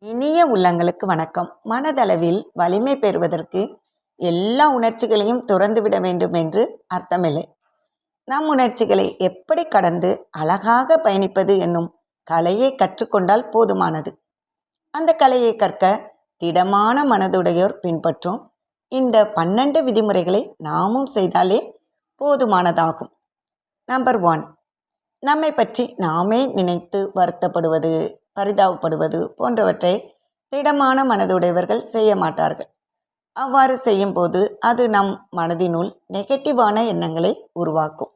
இனிய உள்ளங்களுக்கு வணக்கம். மனதளவில் வலிமை பெறுவதற்கு எல்லா உணர்ச்சிகளையும் துறந்துவிட வேண்டும் என்று அர்த்தமில்லை. நம் உணர்ச்சிகளை எப்படி கடந்து அழகாக பயணிப்பது என்னும் கலையை கற்றுக்கொண்டால் போதுமானது. அந்த கலையை கற்க திடமான மனதுடையோர் பின்பற்றும். இந்த பன்னெண்டு விதிமுறைகளை நாமும் செய்தாலே போதுமானதாகும். Number one. நம்மை பற்றி நாமே நினைத்து வருத்தப்படுவது. பரிதாபப்படுவது போன்றவற்றை திடமான மனதுடையவர்கள் செய்ய மாட்டார்கள். அவ்வாறு செய்யும்போது அது நம் மனதினுள் நெகட்டிவான எண்ணங்களை உருவாக்கும்.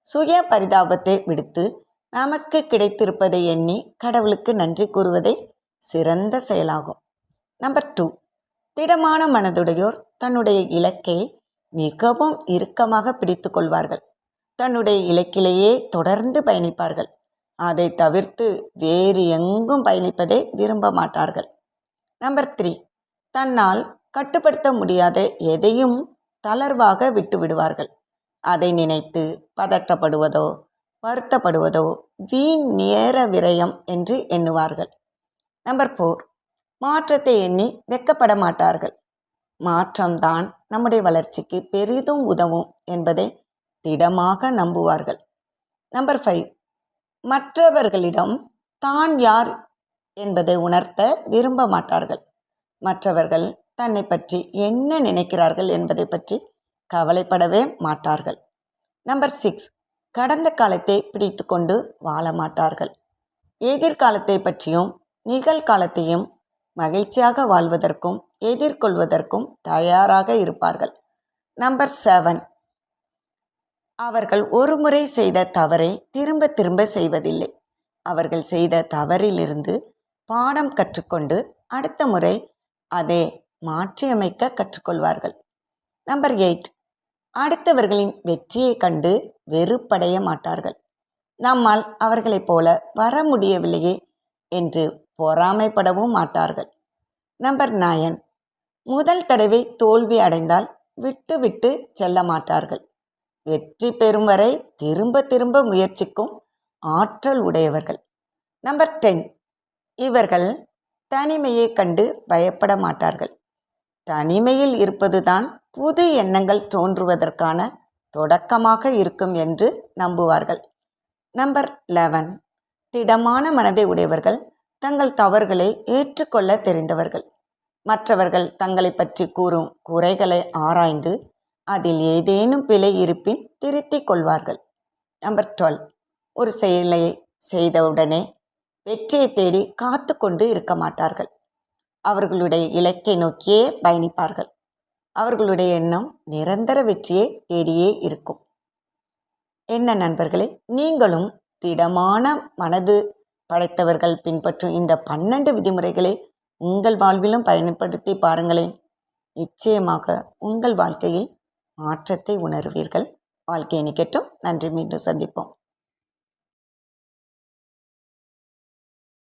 சுய பரிதாபத்தை விடுத்து நமக்கு கிடைத்திருப்பதை எண்ணி கடவுளுக்கு நன்றி கூறுவதே சிறந்த செயலாகும். Number two. திடமான மனதுடையோர் தன்னுடைய இலக்கை மிகவும் இறுக்கமாக பிடித்து கொள்வார்கள். தன்னுடைய இலக்கிலேயே தொடர்ந்து பயணிப்பார்கள். அதை தவிர்த்து வேறு எங்கும் பயணிப்பதை விரும்ப மாட்டார்கள். Number three. தன்னால் கட்டுப்படுத்த முடியாத எதையும் தளர்வாக விட்டு விடுவார்கள். அதை நினைத்து பதற்றப்படுவதோ வருத்தப்படுவதோ வீண் நேர விரயம் என்று எண்ணுவார்கள். Number four. மாற்றத்தை எண்ணி வெக்கப்பட மாட்டார்கள். மாற்றம்தான் நம்முடைய வளர்ச்சிக்கு பெரிதும் உதவும் என்பதை திடமாக நம்புவார்கள். Number five. மற்றவர்களிடம் தான் யார் என்பதை உணர்த்த விரும்ப மாட்டார்கள். மற்றவர்கள் தன்னை பற்றி என்ன நினைக்கிறார்கள் என்பதை பற்றி கவலைப்படவே மாட்டார்கள். Number six. கடந்த காலத்தை பிடித்து கொண்டு வாழ மாட்டார்கள். எதிர்காலத்தை பற்றியும் நிகழ்காலத்தையும் மகிழ்ச்சியாக வாழ்வதற்கும் எதிர்கொள்வதற்கும் தயாராக இருப்பார்கள். Number seven. அவர்கள் ஒருமுறை செய்த தவறை திரும்ப திரும்ப செய்வதில்லை. அவர்கள் செய்த தவறிலிருந்து பாடம் கற்றுக்கொண்டு அடுத்த முறை அதை மாற்றியமைக்க கற்றுக்கொள்வார்கள். Number eight. அடுத்தவர்களின் வெற்றியை கண்டு வெறுப்படைய மாட்டார்கள். நம்மால் அவர்களைப் போல வர முடியவில்லையே என்று பொறாமைப்படவும் மாட்டார்கள். நம்பர் நயன் முதல் தடவை தோல்வி அடைந்தால் விட்டு விட்டு செல்ல மாட்டார்கள். வெற்றி பெறும் வரை திரும்ப திரும்ப முயற்சிக்கும் ஆற்றல் உடையவர்கள். நம்பர் டென் இவர்கள் தனிமையை கண்டு பயப்பட மாட்டார்கள். தனிமையில் இருப்பதுதான் புது எண்ணங்கள் தோன்றுவதற்கான தொடக்கமாக இருக்கும் என்று நம்புவார்கள். நம்பர் லெவன் திடமான மனதை உடையவர்கள் தங்கள் தவறுகளை ஏற்றுக்கொள்ள தெரிந்தவர்கள். மற்றவர்கள் தங்களை பற்றி கூறும் குறைகளை ஆராய்ந்து அதில் ஏதேனும் பிழை இருப்பின் திருத்திக் கொள்வார்கள். Number twelve. ஒரு செயலை செய்தவுடனே வெற்றியை தேடி காத்து கொண்டு இருக்க மாட்டார்கள். அவர்களுடைய இலக்கை நோக்கியே பயணிப்பார்கள். அவர்களுடைய எண்ணம் நிரந்தர வெற்றியை தேடியே இருக்கும். என்ன நண்பர்களே நீங்களும் திடமான மனது படைத்தவர்கள் பின்பற்றும் இந்த பன்னெண்டு விதிமுறைகளை உங்கள் வாழ்விலும் பயன்படுத்தி பாருங்களேன். நிச்சயமாக உங்கள் வாழ்க்கையில் மாற்றத்தை உணர்வீர்கள். வாழ்க்கையை நிக்கட்டும் நன்றி. மீண்டும் சந்திப்போம்.